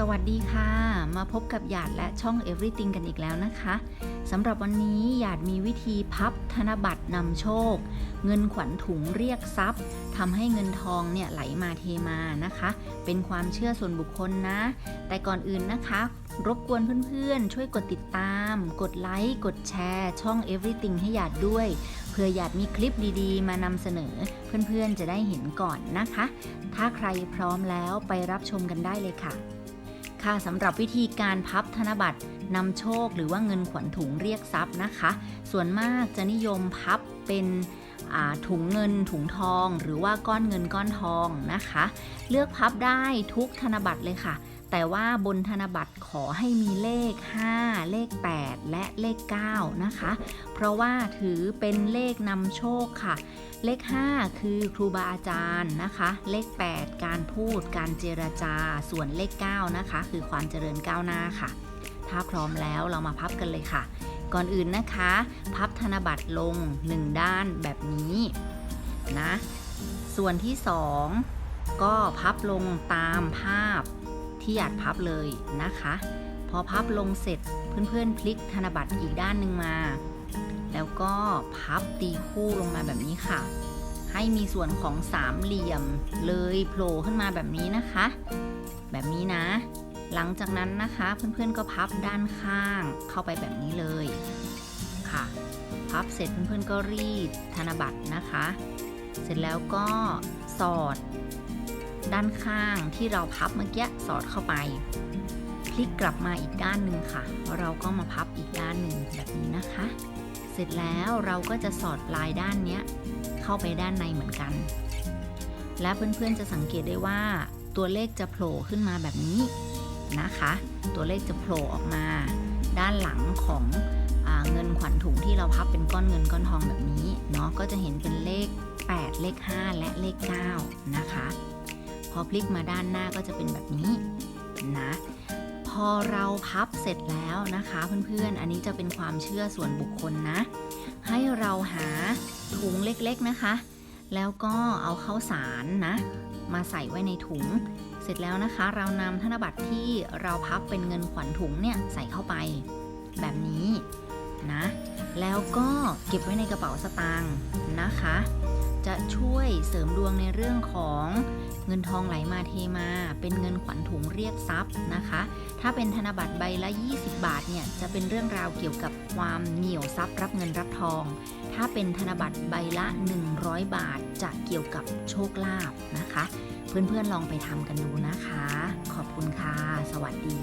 สวัสดีค่ะ มาพบกับหยาดและช่อง Everything กันอีกแล้วนะคะสำหรับวันนี้หยาดมีวิธีพับธนบัตรนำโชค เงินขวัญถุงเรียกทรัพย์ทำให้เงินทองเนี่ยไหลมาเทมานะคะ เป็นความเชื่อส่วนบุคคลนะ แต่ก่อนอื่นนะคะ รบกวนเพื่อนๆ ช่วยกดติดตาม กดไลค์ กดแชร์ ช่อง Everything ให้หยาดด้วยเพื่อหยาดมีคลิปดีๆ มานำเสนอ เพื่อนๆจะได้เห็นก่อนนะคะ ถ้าใครพร้อมแล้วไปรับชมกันได้เลยค่ะ ค่ะสำหรับวิธีการพับธนบัตรนำโชคหรือว่าเงินขวัญถุงเรียกทรัพย์นะคะ ส่วนมากจะนิยมพับเป็นถุงเงินถุงทอง หรือว่าก้อนเงินก้อนทองนะคะ เลือกพับได้ทุกธนบัตรเลยค่ะ แต่ว่าบนธนบัตรขอให้มีเลข 5 เลข 8 และเลข 9 นะคะ เพราะว่าถือเป็นเลขนำโชคค่ะ เลข 5 คือครูบาอาจารย์นะคะ เลข 8 การพูด การเจรจา ส่วนเลข 9 นะคะ คือความเจริญก้าวหน้าค่ะ ถ้าพร้อมแล้วเรามาพับกันเลยค่ะ ก่อนอื่นนะคะ พับธนบัตรลง 1 ด้านแบบนี้นะ ส่วนที่ 2 ก็พับลงตามภาพ ที่หยาดพับเลยนะคะ พอพับลงเสร็จเพื่อนๆพลิกธนบัตรอีกด้านหนึ่งมา แล้วก็พับตีคู่ลงมาแบบนี้ค่ะ ให้มีส่วนของสามเหลี่ยมเลยโผล่ขึ้นมาแบบนี้นะคะ แบบนี้นะ หลังจากนั้นนะคะเพื่อนๆก็พับด้านข้างเข้าไปแบบนี้เลยค่ะ พับเสร็จเพื่อนๆก็รีดธนบัตรนะคะ เสร็จแล้วก็สอด ด้านข้างที่เราพับเมื่อกี้สอดเข้าไป พลิกกลับมาอีกด้านหนึ่งค่ะ เราก็มาพับอีกด้านหนึ่งแบบนี้นะคะ เสร็จแล้วเราก็จะสอดปลายด้านเนี้ยเข้าไปด้านในเหมือนกัน และเพื่อนๆจะสังเกตได้ว่าตัวเลขจะโผล่ขึ้นมาแบบนี้นะคะ ตัวเลขจะโผล่ออกมา ด้านหลังของอเงินขวัญถุงที่เราพับเป็นก้อนเงินก้อนทองแบบนี้เนาะก็จะเห็นเป็นเลข 8 เลข 5 และเลข 9 นะคะ พอพลิกมาด้านหน้าก็จะเป็นแบบนี้นะพอเราพับเสร็จแล้วนะคะเพื่อนๆ อันนี้จะเป็นความเชื่อส่วนบุคคลนะ ให้เราหาถุงเล็กๆนะคะ แล้วก็เอาเข้าวสารนะ มาใส่ไว้ในถุง เสร็จแล้วนะคะ เรานำธนบัตรที่เราพับเป็นเงินขวัญถุงเนี่ยใส่เข้าไป แบบนี้นะ แล้วก็เก็บไว้ในกระเป๋าสตางค์นะคะ จะช่วยเสริมดวงในเรื่องของ เงินทองไหลมาเทมา เป็นเงินขวัญถุงเรียกทรัพย์นะคะ ถ้าเป็นธนบัตรใบละ 20 บาทเนี่ยจะเป็นเรื่องราวเกี่ยวกับความเหนี่ยวทรัพย์รับเงินรับทอง ถ้าเป็นธนบัตรใบละ 100 บาทจะเกี่ยวกับโชคลาภนะคะ เพื่อนๆลองไปทำกันดูนะคะ ขอบคุณค่ะ สวัสดี